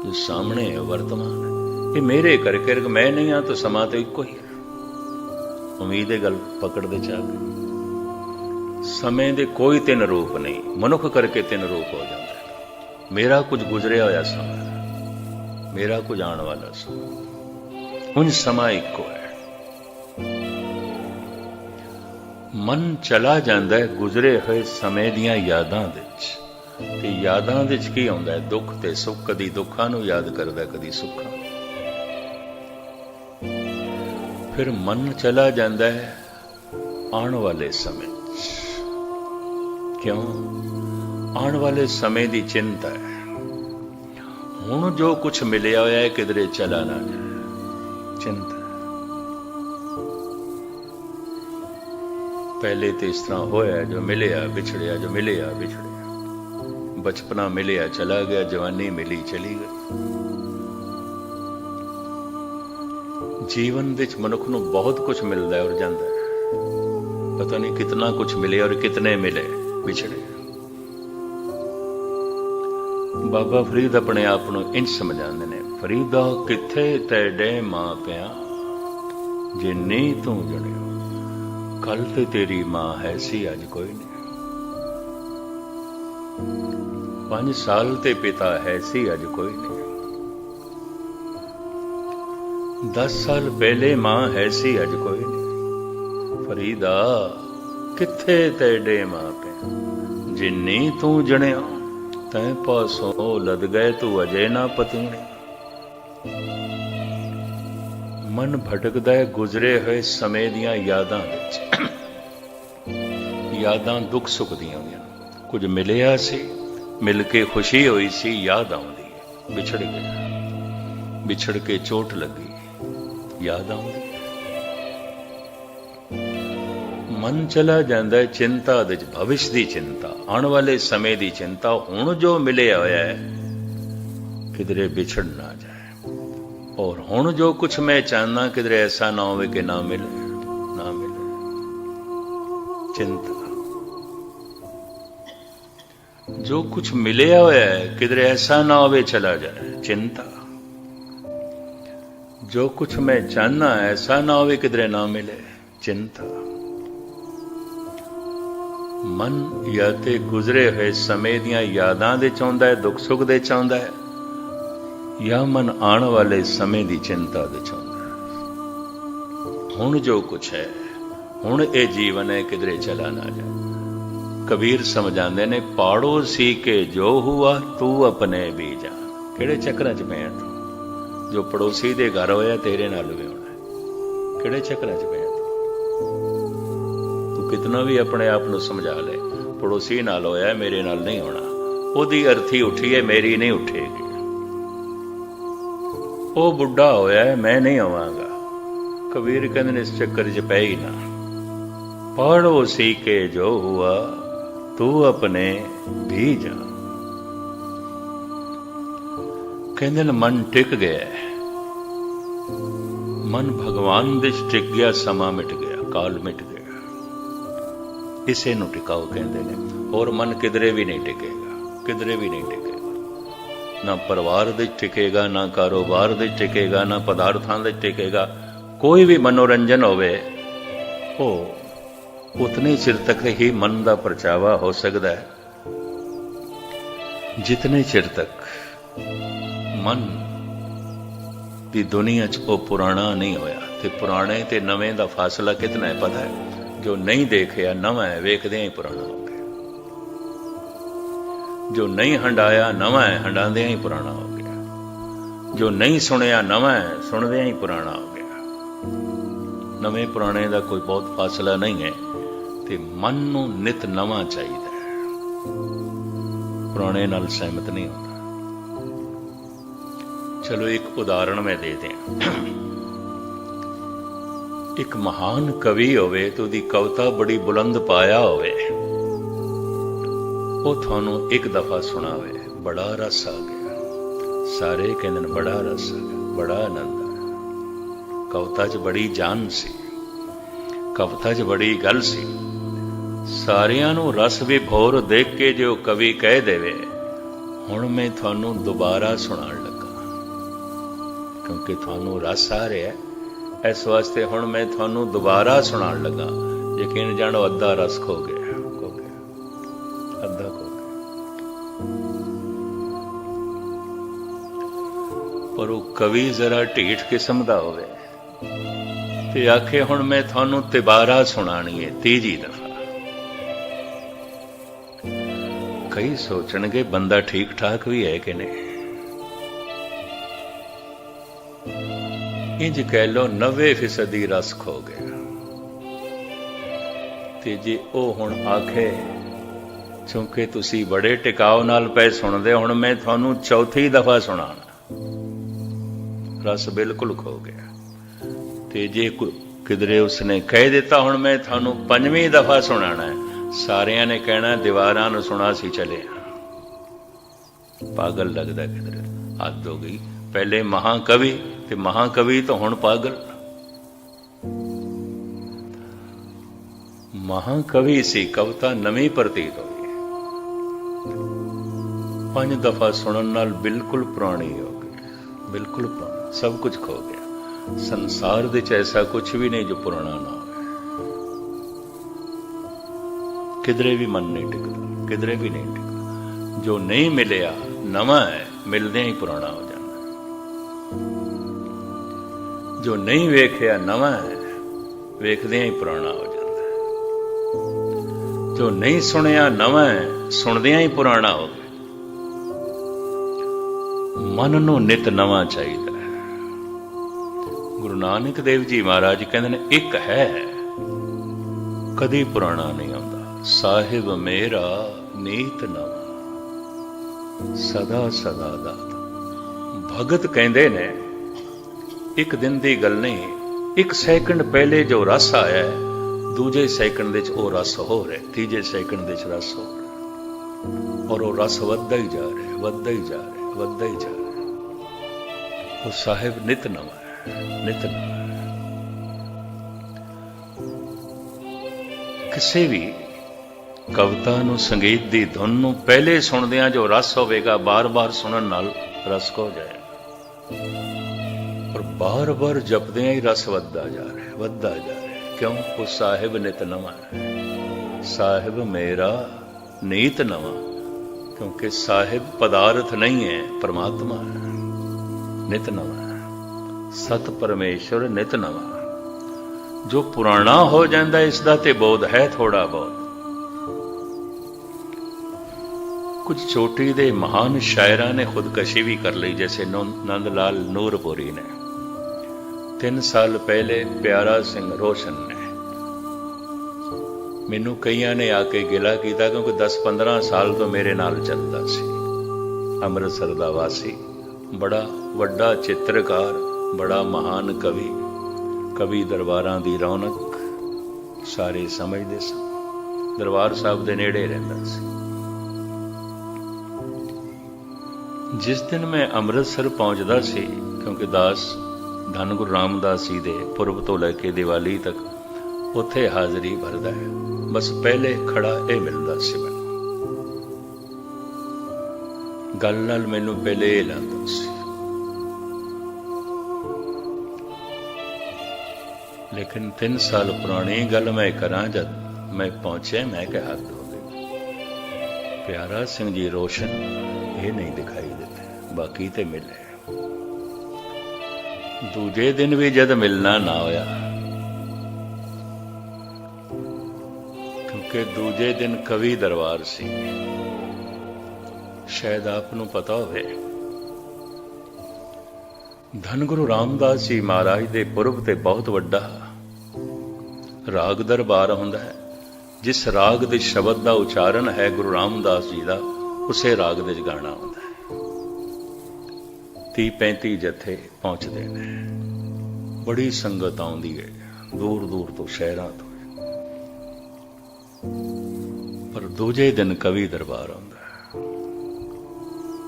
ਜੋ ਸਾਹਮਣੇ ਹੈ। ਵਰਤਮਾਨ ਇਹ ਮੇਰੇ ਕਰਕੇ ਰਕ ਮੈਂ ਨਹੀਂ ਆ ਤਾਂ ਸਮਾਂ ਤਾਂ ਇੱਕੋ ਹੀ ਉਮੀਦ ਹੈ ਗੱਲ ਪਕੜ ਦੇ ਚਾਹ ਸਮੇਂ ਦੇ ਕੋਈ ਤਿੰਨ ਰੂਪ ਨਹੀਂ, ਮਨੁੱਖ ਕਰਕੇ ਤਿੰਨ ਰੂਪ ਹੋ ਜਾਂਦਾ ਨੇ। ਮੇਰਾ ਕੁਝ ਗੁਜ਼ਰਿਆ ਹੋਇਆ ਸਮਾਂ ਮੇਰਾ ਕੁਝ ਆਉਣ ਵਾਲਾ ਸਮਾਂ ਹੁਣ ਸਮਾਂ ਇੱਕੋ ਹੈ। ਮਨ ਚਲਾ ਜਾਂਦਾ ਹੈ ਗੁਜ਼ਰੇ ਹੋਏ ਸਮੇਂ ਦੀਆਂ ਯਾਦਾਂ ਵਿੱਚ। ਤੇ ਯਾਦਾਂ ਵਿੱਚ ਕੀ ਆਉਂਦਾ ਦੁੱਖ ਤੇ ਸੁੱਖ ਕਦੀ ਦੁੱਖਾਂ ਨੂੰ ਯਾਦ ਕਰਦਾ ਕਦੀ ਸੁੱਖਾਂ। ਫਿਰ ਮਨ ਚਲਾ ਜਾਂਦਾ ਹੈ ਆਉਣ ਵਾਲੇ ਸਮੇਂ ਕਿਉਂ? ਆਉਣ ਵਾਲੇ ਸਮੇਂ ਦੀ ਚਿੰਤਾ ਹੈ। ਹੁਣ ਜੋ ਕੁਝ ਮਿਲਿਆ ਹੋਇਆ ਹੈ, ਕਿਧਰੇ ਚਲਾ ਨਾ ਜਾਏ। ਚਿੰਤਾ ਪਹਿਲੇ ਤੇ ਇਸ ਤਰ੍ਹਾਂ ਹੋਇਆ ਜੋ ਮਿਲਿਆ, ਵਿਛੜਿਆ, ਜੋ ਮਿਲਿਆ, ਵਿਛੜਿਆ। ਬਚਪਨਾ ਮਿਲਿਆ, ਚਲਾ ਗਿਆ, ਜਵਾਨੀ ਮਿਲੀ, ਚਲੀ ਗਈ। ਜੀਵਨ ਵਿੱਚ ਮਨੁੱਖ ਨੂੰ ਬਹੁਤ ਕੁਝ ਮਿਲਦਾ ਹੈ ਔਰ ਜਾਂਦਾ ਹੈ। ਪਤਾ ਨਹੀਂ ਕਿੰਨਾ ਕੁਝ ਮਿਲੇ ਔਰ ਕਿਤਨੇ ਮਿਲੇ ਵਿਛੜੇ ਬਾਬਾ ਫਰੀਦ ਆਪਣੇ ਆਪ ਨੂੰ ਇੰਜ ਸਮਝਾਉਂਦੇ ਨੇ, ਫਰੀਦਾ, ਕਿੱਥੇ ਤੇਡੇ ਮਾਂ ਪਿਆ? ਜੇ ਨਹੀਂ ਤੂੰ ਜਣਿਓ ਕੱਲ ਤੇ ਤੇਰੀ ਮਾਂ ਹੈ ਸੀ, ਅੱਜ ਕੋਈ ਨਹੀਂ। ਪੰਜ ਸਾਲ ਤੇ ਪਿਤਾ ਹੈ ਸੀ ਅੱਜ ਕੋਈ ਨਹੀਂ। 10 ਸਾਲ ਪਹਿਲੇ ਮਾਂ ਹੈ ਸੀ ਅੱਜ ਕੋਈ ਨਹੀਂ। ਫਰੀਦਾ, ਕਿੱਥੇ ਤੇਡੇ ਮਾਂ ਪਿਆ ਜਿੰਨੀ ਤੂੰ ਜਣਿਆ, ਤੈ ਪਾਸੋਂ ਲਦ ਗਏ ਤੂੰ ਅਜੇ ਨਾ ਪਤੂਣੇ। ਮਨ ਭਟਕਦਾ ਹੈ ਗੁਜ਼ਰੇ ਹੋਏ ਸਮੇਂ ਦੀਆਂ ਯਾਦਾਂ ਵਿੱਚ। ਯਾਦਾਂ ਦੁੱਖ ਸੁੱਖ ਦੀਆਂ ਹੁੰਦੀਆਂ ਕੁਝ ਮਿਲਿਆ ਸੀ ਮਿਲ ਕੇ ਖੁਸ਼ੀ ਹੋਈ ਸੀ, ਯਾਦ ਆਉਂਦੀ। ਹੈ ਵਿਛੜ ਗਿਆ ਵਿਛੜ ਕੇ ਚੋਟ ਲੱਗੀ। ਯਾਦ ਆਉਂਦੀ। ਮਨ ਚਲਾ ਜਾਂਦਾ ਹੈ ਚਿੰਤਾ ਦੇ ਵਿੱਚ, ਭਵਿਸ਼ ਦੀ ਚਿੰਤਾ, ਆਉਣ ਵਾਲੇ ਸਮੇਂ ਦੀ ਚਿੰਤਾ। ਹੁਣ ਜੋ ਮਿਲਿਆ ਹੋਇਆ ਹੈ, ਕਿਧਰੇ ਵਿਛੜ ਨਾ ਜਾਏ। ਔਰ ਹੁਣ ਜੋ ਕੁਝ ਮੈਂ ਚਾਹਨਾ ਕਿਧਰੇ ਐਸਾ ਨਾ ਹੋਵੇ ਕਿ ਨਾ ਮਿਲੇ ਨਾ ਮਿਲੇ। ਚਿੰਤਾ। ਜੋ ਕੁਝ ਮਿਲਿਆ ਹੋਇਆ ਹੈ, ਕਿਧਰੇ ਐਸਾ ਨਾ ਹੋਵੇ ਚਲਾ ਜਾਏ, ਚਿੰਤਾ। ਜੋ ਕੁਝ ਮੈਂ ਚਾਹਨਾ ਐਸਾ ਨਾ ਹੋਵੇ ਕਿਧਰੇ ਨਾ ਮਿਲੇ, ਚਿੰਤਾ। ਮਨ ਜਾਂ ਗੁਜ਼ਰੇ ਹੋਏ ਸਮੇਂ ਦੀਆਂ ਯਾਦਾਂ ਦੇ ਚਾਹੁੰਦਾ ਹੈ, ਦੁੱਖ ਸੁੱਖ ਦੇ ਚਾਹੁੰਦਾ ਹੈ, ਜਾਂ ਮਨ ਆਉਣ ਵਾਲੇ ਸਮੇਂ ਦੀ ਚਿੰਤਾ ਦੇ ਚਾਹੁੰਦਾ ਹੈ। ਹੁਣ ਜੋ ਕੁਝ ਹੈ, ਹੁਣ ਇਹ ਜੀਵਨ ਹੈ, ਕਿਧਰੇ ਚਲਾ ਨਾ ਜਾਏ। ਕਬੀਰ ਸਮਝਾਉਂਦੇ ਨੇ, ਪਾੜੋ ਸੀ ਕੇ ਜੋ ਹੁਆ, ਤੂੰ ਆਪਣੇ ਵੀ ਜਾਣ ਕਿਹੜੇ ਚੱਕਰਾਂ 'ਚ ਪਿਆ ਤੂੰ ਜੋ ਪੜੋਸੀ ਦੇ ਘਰ ਹੋਇਆ, ਤੇਰੇ ਨਾਲ ਵੀ ਹੋਣਾ। ਕਿਹੜੇ ਚੱਕਰਾਂ 'ਚ ਪਿਆ ਤੂੰ ਤੂੰ ਕਿਤਨਾ ਵੀ ਆਪਣੇ ਆਪ ਨੂੰ ਸਮਝਾ ਲੈ। ਪੜੋਸੀ ਨਾਲ ਹੋਇਆ, ਮੇਰੇ ਨਾਲ ਨਹੀਂ ਹੋਣਾ। ਉਹਦੀ ਅਰਥੀ ਉੱਠੀ ਹੈ ਮੇਰੀ ਨਹੀਂ ਉੱਠੇਗੀ। ਉਹ ਬੁੱਢਾ ਹੋਇਆ, ਮੈਂ ਨਹੀਂ ਆਵਾਂਗਾ। ਕਬੀਰ ਕਹਿੰਦੇ ਨੇ, ਇਸ ਚੱਕਰ 'ਚ ਪੈ ਹੀ ਨਾ। ਪੜੋਸੀ ਕੇ ਜੋ ਹੁਆ ਤੂੰ ਆਪਣੇ ਵੀ ਜਾ ਕਹਿੰਦੇ ਨੇ, ਮਨ ਟਿਕ ਗਿਆ ਮਨ ਭਗਵਾਨ ਦੇ ਟਿਕ ਗਿਆ, ਸਮਾਂ ਮਿਟ ਗਿਆ, ਕਾਲ ਮਿਟ ਗਿਆ। ਇਸੇ ਨੂੰ ਟਿਕਾਓ ਕਹਿੰਦੇ ਨੇ। ਹੋਰ ਮਨ ਕਿਧਰੇ ਵੀ ਨਹੀਂ ਟਿਕੇਗਾ, ਕਿਧਰੇ ਵੀ ਨਹੀਂ ਟਿਕੇਗਾ। ਨਾ ਪਰਿਵਾਰ ਦੇ ਟਿਕੇਗਾ, ਨਾ ਕਾਰੋਬਾਰ ਦੇ 'ਚ ਟਿਕੇਗਾ, ਨਾ ਪਦਾਰਥਾਂ ਦੇ ਟਿਕੇਗਾ। ਕੋਈ ਵੀ ਮਨੋਰੰਜਨ ਹੋਵੇ, ਉਹ ਉਤਨੇ ਚਿਰ ਤੱਕ ਹੀ ਮਨ ਦਾ ਪਰਚਾਵਾ ਹੋ ਸਕਦਾ ਹੈ। ਜਿਤਨੇ ਚਿਰ ਤੱਕ ਮਨ ਦੀ ਦੁਨੀਆ 'ਚ ਉਹ ਪੁਰਾਣਾ ਨਹੀਂ ਹੋਇਆ ਤੇ ਪੁਰਾਣੇ ਤੇ ਨਵੇਂ ਦਾ ਫਾਸਲਾ ਕਿਤਨਾ ਹੈ ਪਤਾ ਹੈ? ਜੋ ਨਹੀਂ ਦੇਖਿਆ, ਨਵਾਂ ਹੈ ਵੇਖਦਿਆਂ ਹੀ ਪੁਰਾਣਾ ਹੋ ਗਿਆ। ਜੋ ਨਹੀਂ ਹੰਡਾਇਆ, ਨਵਾਂ ਹੈ, ਹੰਡਾਉਂਦਿਆਂ ਹੀ ਪੁਰਾਣਾ ਹੋ ਗਿਆ। ਜੋ ਨਹੀਂ ਸੁਣਿਆ, ਨਵਾਂ ਹੈ, ਸੁਣਦਿਆਂ ਹੀ ਪੁਰਾਣਾ ਹੋ ਗਿਆ। ਨਵੇਂ ਪੁਰਾਣੇ ਦਾ ਕੋਈ ਬਹੁਤ ਫਾਸਲਾ ਨਹੀਂ ਹੈ। ਤੇ ਮਨ ਨੂੰ ਨਿਤ ਨਵਾਂ ਚਾਹੀਦਾ ਪੁਰਾਣੇ ਨਾਲ ਸਹਿਮਤ ਨਹੀਂ ਹੁੰਦਾ। ਚਲੋ ਇੱਕ ਉਦਾਹਰਣ ਮੈਂ ਦੇ ਦਿਆਂ। ਇੱਕ ਮਹਾਨ ਕਵੀ ਹੋਵੇ ਤੇ ਉਹਦੀ ਕਵਿਤਾ ਬੜੀ ਬੁਲੰਦ ਪਾਇਆ ਹੋਵੇ, ਉਹ ਤੁਹਾਨੂੰ ਇੱਕ ਦਫਾ ਸੁਣਾਵੇ, ਬੜਾ ਰਸ ਆ ਗਿਆ। ਸਾਰੇ ਕਹਿੰਦੇ ਨੇ ਬੜਾ ਰਸ ਆ ਗਿਆ, ਬੜਾ ਆਨੰਦ ਕਵਿਤਾ 'ਚ ਬੜੀ ਜਾਨ ਸੀ, ਕਵਿਤਾ 'ਚ ਬੜੀ ਗੱਲ ਸੀ। ਸਾਰਿਆਂ ਨੂੰ ਰਸ ਵਿਭੋਰ ਦੇਖ ਕੇ ਜੋ ਕਵੀ ਕਹਿ ਦੇਵੇ, ਹੁਣ ਮੈਂ ਤੁਹਾਨੂੰ ਦੁਬਾਰਾ ਸੁਣਾਉਣ ਲੱਗਾ। ਕਿਉਂਕਿ ਤੁਹਾਨੂੰ ਰਸ ਆ ਰਿਹਾ ਹੈ, ਇਸ ਵਾਸਤੇ ਹੁਣ ਮੈਂ ਤੁਹਾਨੂੰ ਦੁਬਾਰਾ ਸੁਣਾਉਣ ਲੱਗਾ। ਯਕੀਨ ਜਾਣੋ, ਅੱਧਾ ਰਸ ਖੋ ਗਿਆ ਖੋ ਗਿਆ, ਅੱਧਾ ਖੋ ਗਿਆ। ਪਰ ਉਹ ਕਵੀ ਜ਼ਰਾ ਢੀਠ ਕਿਸਮ ਦਾ ਹੋਵੇ, ਤੇ ਆਖੇ ਹੁਣ ਮੈਂ ਤੁਹਾਨੂੰ ਤਿਬਾਰਾ ਸੁਣਾਣੀ ਹੈ, ਤੀਜੀ ਦਫਾ। ਕਈ ਸੋਚਣਗੇ ਬੰਦਾ ਠੀਕ ਠਾਕ ਵੀ ਹੈ ਕਿ ਨਹੀਂ। ਇੰਜ ਕਹਿ ਲੋ 90% ਰਸ ਖੋ ਗਿਆ। ਤੇ ਜੇ ਉਹ ਹੁਣ ਆਖੇ ਕਿਉਂਕਿ ਤੁਸੀਂ ਬੜੇ ਟਿਕਾਓ ਨਾਲ ਪਏ ਸੁਣਦੇ ਹੁਣ ਮੈਂ ਤੁਹਾਨੂੰ ਚੌਥੀ ਦਫਾ ਸੁਣਾਣਾ ਰਸ ਬਿਲਕੁਲ ਖੋ ਗਿਆ। ਤੇ ਜੇ ਕੋਈ ਕਿਧਰੇ ਉਸਨੇ ਕਹਿ ਦਿੱਤਾ, ਹੁਣ ਮੈਂ ਤੁਹਾਨੂੰ ਪੰਜਵੀਂ ਦਫਾ ਸੁਣਾਣਾ ਹੈ। ਸਾਰਿਆਂ ਨੇ ਕਹਿਣਾ, ਦੀਵਾਰਾਂ ਨੂੰ ਸੁਣਾ ਸੀ ਚਲੇ ਪਾਗਲ ਲੱਗਦਾ ਕਿਧਰੇ? ਹੱਦ ਹੋ ਗਈ। ਪਹਿਲੇ ਮਹਾਕਵੀ ਤੇ ਮਹਾਕਵੀ ਤਾਂ ਹੁਣ ਪਾਗਲ। ਮਹਾਕਵੀ ਸੀ, ਕਵਿਤਾ ਨਵੀਂ ਪ੍ਰਤੀਤ ਹੋ ਗਈ। ਪੰਜ ਦਫਾ ਸੁਣਨ ਨਾਲ ਬਿਲਕੁਲ ਪੁਰਾਣੀ ਹੋ ਗਈ। ਬਿਲਕੁਲ ਸਭ ਕੁਝ ਖੋ ਗਿਆ। ਸੰਸਾਰ ਦੇ ਚ ਐਸਾ ਕੁਝ ਵੀ ਨਹੀਂ ਜੋ ਪੁਰਾਣਾ ਨਾ ਕਿਧਰੇ ਵੀ ਮਨ ਨਹੀਂ ਟਿਕਦਾ, ਕਿਧਰੇ ਵੀ ਨਹੀਂ ਟਿਕਦਾ। ਜੋ ਨਹੀਂ ਮਿਲਿਆ, ਨਵਾਂ ਹੈ ਮਿਲਦਿਆਂ ਹੀ ਪੁਰਾਣਾ ਹੋ ਜਾਂਦਾ ਜੋ ਨਹੀਂ ਵੇਖਿਆ, ਨਵਾਂ ਹੈ ਵੇਖਦਿਆਂ ਹੀ ਪੁਰਾਣਾ ਹੋ ਜਾਂਦਾ ਜੋ ਨਹੀਂ ਸੁਣਿਆ, ਨਵਾਂ ਹੈ, ਸੁਣਦਿਆਂ ਹੀ ਪੁਰਾਣਾ ਹੋ ਗਿਆ। ਮਨ ਨੂੰ ਨਿਤ ਨਵਾਂ ਚਾਹੀਦਾ ਹੈ। ਗੁਰੂ ਨਾਨਕ ਦੇਵ ਜੀ ਮਹਾਰਾਜ ਕਹਿੰਦੇ ਨੇ, ਇੱਕ ਹੈ, ਕਦੇ ਪੁਰਾਣਾ ਨਹੀਂ ਆਉਂਦਾ। ਸਾਹਿਬ ਮੇਰਾ ਨੀਤ ਨਵਾਂ ਸਦਾ ਸਦਾ ਦਾ ਭਗਤ ਕਹਿੰਦੇ ਨੇ, ਇੱਕ ਦਿਨ ਦੀ ਗੱਲ ਨਹੀਂ, ਇੱਕ ਸੈਕਿੰਡ ਪਹਿਲੇ ਜੋ ਰਸ ਆਇਆ ਦੂਜੇ ਸੈਕਿੰਡ ਦੇ ਚ ਉਹ ਰਸ ਹੋ ਰਿਹਾ ਤੀਜੇ ਸੈਕਿੰਡ ਦੇ ਚ ਰਸ ਹੋ ਰਿਹਾ ਔਰ ਉਹ ਰਸ ਵੱਧਦਾ ਹੀ ਜਾ ਰਿਹਾ ਵੱਧਦਾ ਹੀ ਜਾ ਰਿਹਾ ਵੱਧਦਾ ਹੀ ਜਾ ਰਿਹਾ ਉਹ ਸਾਹਿਬ ਨਿਤ ਨਵਾਂ ਹੈ, ਨਿਤ ਨਵਾਂ ਕਿਸੇ ਵੀ ਕਵਿਤਾ ਨੂੰ ਸੰਗੀਤ ਦੀ ਧੁਨ ਨੂੰ ਪਹਿਲੇ ਸੁਣਦਿਆਂ ਜੋ ਰਸ ਹੋਵੇਗਾ, ਬਾਰ-ਬਾਰ ਸੁਣਨ ਨਾਲ ਰਸ ਹੋ ਜਾਏ। ਪਰ ਬਾਰ-ਬਾਰ ਜਪਦਿਆਂ ਹੀ ਰਸ ਵੱਧਦਾ ਜਾ ਰਿਹਾ ਵੱਧਦਾ ਜਾ ਰਿਹਾ ਕਿਉਂ? ਉਹ ਸਾਹਿਬ ਨਿਤ ਨਵਾਂ ਹੈ। ਸਾਹਿਬ ਮੇਰਾ ਨੀਤ ਨਵਾਂ, ਕਿਉਂਕਿ ਸਾਹਿਬ ਪਦਾਰਥ ਨਹੀਂ ਹੈ, ਪਰਮਾਤਮਾ ਹੈ। ਨਿਤ ਨਵਾਂ ਹੈ। ਸਤ ਪਰਮੇਸ਼ਰ ਨਿਤ ਨਵਾਂ ਜੋ ਪੁਰਾਣਾ ਹੋ ਜਾਂਦਾ, ਇਸ ਦਾ ਤੇ ਬੋਧ ਹੈ ਥੋੜਾ ਬਹੁਤ। ਕੁਝ ਛੋਟੀ ਦੇ ਮਹਾਨ ਸ਼ਾਇਰਾਂ ਨੇ ਖੁਦਕਸ਼ੀ ਵੀ ਕਰ ਲਈ ਜੈਸੇ ਨੰਦ ਲਾਲ ਨੂਰਪੁਰੀ ਨੇ। ਤਿੰਨ ਸਾਲ ਪਹਿਲੇ ਪਿਆਰਾ ਸਿੰਘ ਰੋਸ਼ਨ ਨੇ। ਮੈਨੂੰ ਕਈਆਂ ਨੇ ਆ ਕੇ ਗਿਲਾ ਕੀਤਾ, ਕਿਉਂਕਿ 10-15 ਸਾਲ ਤੋਂ ਮੇਰੇ ਨਾਲ ਚੱਲਦਾ ਸੀ। ਅੰਮ੍ਰਿਤਸਰ ਦਾ ਵਾਸੀ, ਬੜਾ ਵੱਡਾ ਚਿੱਤਰਕਾਰ, ਬੜਾ ਮਹਾਨ ਕਵੀ ਕਵੀ ਦਰਬਾਰਾਂ ਦੀ ਰੌਣਕ ਸਾਰੇ ਸਮਝਦੇ ਸਨ। ਦਰਬਾਰ ਸਾਹਿਬ ਦੇ ਨੇੜੇ ਰਹਿੰਦਾ ਸੀ। ਜਿਸ ਦਿਨ ਮੈਂ ਅੰਮ੍ਰਿਤਸਰ ਪਹੁੰਚਦਾ ਸੀ, ਕਿਉਂਕਿ ਦਾਸ ਧੰਨ ਗੁਰੂ ਰਾਮਦਾਸ ਜੀ ਦੇ ਪੁਰਬ ਤੋਂ ਲੈ ਕੇ ਦੀਵਾਲੀ ਤੱਕ ਉੱਥੇ ਹਾਜ਼ਰੀ ਭਰਦਾ ਹੈ। ਬਸ ਪਹਿਲੇ ਖੜਾ ਇਹ ਮਿਲਦਾ ਸੀ ਮੈਨੂੰ। ਗੱਲ ਨਾਲ ਮੈਨੂੰ ਪਹਿਲੇ ਇਹ ਲੱਗਦਾ ਸੀ। ਲੇਕਿਨ 3 ਸਾਲ ਪੁਰਾਣੀ ਗੱਲ ਮੈਂ ਕਰਾਂ ਜਦ ਮੈਂ ਪਹੁੰਚਿਆ, ਮੈਂ ਕਿਹਾ ਹੱਦ ਹੋ ਗਈ। ਪਿਆਰਾ ਸਿੰਘ ਜੀ ਰੋਸ਼ਨ ਇਹ ਨਹੀਂ ਦਿਖਾਈ ਦਿੱਤਾ। ਬਾਕੀ ਤੇ ਮਿਲੇ ਦੂਜੇ ਦਿਨ ਵੀ ਜਦ ਮਿਲਣਾ ਨਾ ਹੋਇਆ, ਕਿਉਂਕਿ ਦੂਜੇ ਦਿਨ ਕਵੀ ਦਰਬਾਰ ਸੀ। ਸ਼ਾਇਦ ਆਪ ਨੂੰ ਪਤਾ ਹੋਵੇ। ਧੰਨ ਗੁਰੂ ਰਾਮਦਾਸ ਜੀ ਮਹਾਰਾਜ ਦੇ ਪੁਰਬ ਤੇ ਬਹੁਤ ਵੱਡਾ ਰਾਗ ਦਰਬਾਰ ਹੁੰਦਾ ਹੈ, ਜਿਸ ਰਾਗ ਦੇ ਸ਼ਬਦ ਦਾ ਉਚਾਰਨ ਹੈ ਗੁਰੂ ਰਾਮਦਾਸ ਜੀ ਦਾ। ਉਸੇ ਰਾਗ ਵਿੱਚ ਗਾਣਾ ਹੁੰਦਾ ਹੈ। 30 35 ਜਥੇ ਪਹੁੰਚਦੇ ਨੇ। ਬੜੀ ਸੰਗਤ ਆਉਂਦੀ ਹੈ, ਦੂਰ ਦੂਰ ਤੋਂ ਸ਼ਹਿਰਾਂ ਤੋਂ। ਪਰ ਦੂਜੇ ਦਿਨ ਕਵੀ ਦਰਬਾਰ ਆਉਂਦਾ ਹੈ।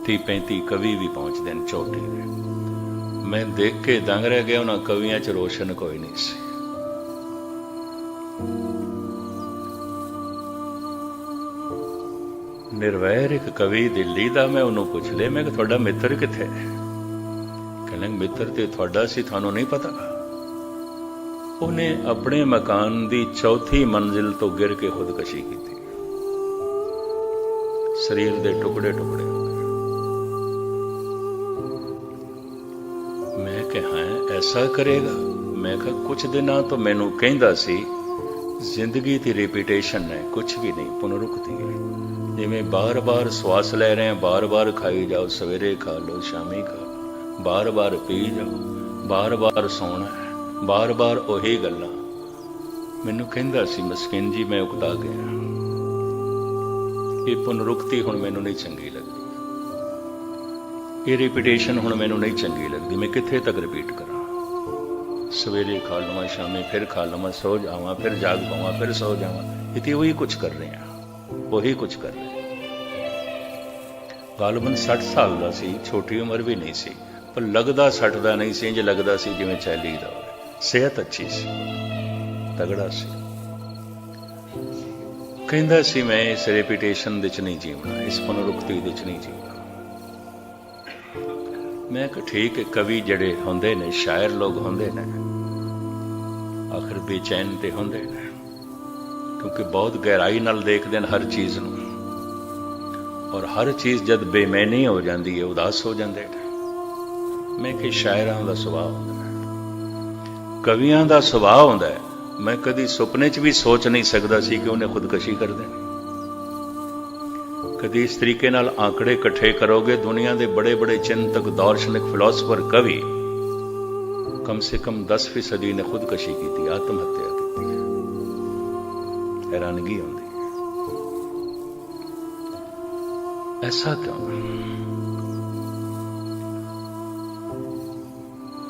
30 35 ਕਵੀ ਵੀ ਪਹੁੰਚਦੇ ਨੇ ਚੋਟੀ ਦੇ ਮੈਂ ਦੇਖ ਕੇ ਦੰਗ ਰਹਿ ਗਿਆ, ਉਹਨਾਂ ਕਵੀਆਂ 'ਚ ਰੋਸ਼ਨ ਕੋਈ ਨਹੀਂ ਸੀ। ਨਿਰਵੈਰ ਇੱਕ ਕਵੀ ਦਿੱਲੀ ਦਾ, ਮੈਂ ਉਹਨੂੰ ਪੁੱਛ ਲਿਆ, ਮੈਂ ਕਿ ਤੁਹਾਡਾ ਮਿੱਤਰ ਕਿੱਥੇ ਕਹਿੰਦਾ, ਮਿੱਤਰ ਤੇ ਤੁਹਾਡਾ ਸੀ, ਤੁਹਾਨੂੰ ਨਹੀਂ ਪਤਾ? ਉਹਨੇ ਆਪਣੇ ਮਕਾਨ ਦੀ ਚੌਥੀ ਮੰਜ਼ਿਲ ਤੋਂ ਗਿਰ ਕੇ ਖੁਦਕਸ਼ੀ ਕੀਤੀ। ਸਰੀਰ ਦੇ ਟੁਕੜੇ ਟੁਕੜੇ ਹੋ ਗਏ। ਮੈਂ ਕਿਹਾ, ਐਸਾ ਕਰੇਗਾ? ਮੈਂ ਕਿਹਾ ਕੁਝ ਦਿਨਾਂ ਤੋਂ ਮੈਨੂੰ ਕਹਿੰਦਾ ਸੀ, ਜ਼ਿੰਦਗੀ ਦੀ ਰਿਪੀਟੇਸ਼ਨ ਹੈ ਕੁਝ ਵੀ ਨਹੀਂ, ਪੁਨਰੁਕਤੀ ਹੈ। ਜਿਵੇਂ ਬਾਰ-ਬਾਰ ਸਵਾਸ ਲੈ ਰਹੇ ਹਾਂ, ਬਾਰ-ਬਾਰ ਖਾਈ ਜਾਓ, ਸਵੇਰੇ ਖਾ ਲਓ, ਸ਼ਾਮੀ ਖਾ ਲਓ। ਬਾਰ-ਬਾਰ ਪੀ ਜਾਓ, ਬਾਰ-ਬਾਰ ਸੌਣਾ ਹੈ, ਬਾਰ-ਬਾਰ ਉਹੀ ਗੱਲਾਂ। ਮੈਨੂੰ ਕਹਿੰਦਾ ਸੀ, ਮਸਕਿਨ ਜੀ, ਮੈਂ ਉਕਤਾ ਗਿਆ ਇਹ ਪੁਨਰੁਕਤੀ ਹੁਣ ਮੈਨੂੰ ਨਹੀਂ ਚੰਗੀ ਲੱਗਦੀ। ਇਹ ਰਿਪੀਟੇਸ਼ਨ ਹੁਣ ਮੈਨੂੰ ਨਹੀਂ ਚੰਗੀ ਲੱਗਦੀ। ਮੈਂ ਕਿੱਥੇ ਤੱਕ ਰਿਪੀਟ ਕਰਾਂ? ਸਵੇਰੇ ਖਾ ਲਵਾਂ, ਸ਼ਾਮੇ ਫਿਰ ਖਾ ਲਵਾਂ, ਸੋ ਜਾਵਾਂ, ਫਿਰ ਜਾਗ ਪਾਵਾਂ, ਫਿਰ ਸੋ ਜਾਵਾਂ। ਇਤੇ ਉਹੀ ਕੁਝ ਕਰ ਰਹੇ ਆ ਉਹੀ ਕੁਝ ਕਰ ਰਹੇ ਗਾਲਬਨ 60 ਸਾਲ ਦਾ ਸੀ, ਛੋਟੀ ਉਮਰ ਵੀ ਨਹੀਂ ਸੀ, ਪਰ ਲੱਗਦਾ 60 ਦਾ ਨਹੀਂ ਸੀ ਇੰਜ ਲੱਗਦਾ ਸੀ ਜਿਵੇਂ ਚਾਲੀ ਦਾ ਹੋਵੇ। ਸਿਹਤ ਅੱਛੀ ਸੀ, ਤਗੜਾ ਸੀ। ਕਹਿੰਦਾ ਸੀ, ਮੈਂ ਇਸ ਰੈਪਿਟੇਸ਼ਨ ਦੇ ਚ ਨਹੀਂ ਜੀਵਣਾ, ਇਸ ਪੁਨਰੁਕਤੀ ਵਿੱਚ ਨਹੀਂ ਜੀਵਣਾ। ਮੈਂ ਕਿ ਠੀਕ ਹੈ, ਕਵੀ ਜਿਹੜੇ ਹੁੰਦੇ ਨੇ, ਸ਼ਾਇਰ ਲੋਕ ਹੁੰਦੇ ਨੇ, ਆਖਰ ਬੇਚੈਨ ਤੇ ਹੁੰਦੇ ਨੇ। ਕਿਉਂਕਿ ਬਹੁਤ ਗਹਿਰਾਈ ਨਾਲ ਦੇਖਦੇ ਨੇ ਹਰ ਚੀਜ਼ ਨੂੰ। ਔਰ ਹਰ ਚੀਜ਼ ਜਦ ਬੇਮੈਨੀ ਹੋ ਜਾਂਦੀ ਹੈ, ਉਦਾਸ ਹੋ ਜਾਂਦੇ ਮੈਂ ਕਿ ਸ਼ਾਇਰਾਂ ਦਾ ਸੁਭਾਅ ਹੁੰਦਾ ਹੈ। ਕਵੀਆਂ ਦਾ ਸੁਭਾਅ ਹੁੰਦਾ ਹੈ। ਮੈਂ ਕਦੀ ਸੁਪਨੇ 'ਚ ਵੀ ਸੋਚ ਨਹੀਂ ਸਕਦਾ ਸੀ ਕਿ ਉਹਨੇ ਖੁਦਕਸ਼ੀ ਕਰ ਦੇਣੀ। ਕਦੀ ਇਸ ਤਰੀਕੇ ਨਾਲ ਆંકੜੇ ਇਕੱਠੇ ਕਰੋਗੇ, ਦੁਨੀਆ ਦੇ ਬੜੇ ਬੜੇ ਚਿੰਤਕ, ਦਾਰਸ਼ਨਿਕ, ਫਿਲਾਸਫਰ, ਕਵੀ ਕਮ ਸੇ ਕਮ 10 ਫੀਸਦੀ ਨੇ ਖੁਦਕਸ਼ੀ ਕੀਤੀ ਆਤਮ ਹੱਤਿਆ ਹੈਰਾਨਗੀ ਹੁੰਦੀ ਐਸਾ ਕਿਉਂ?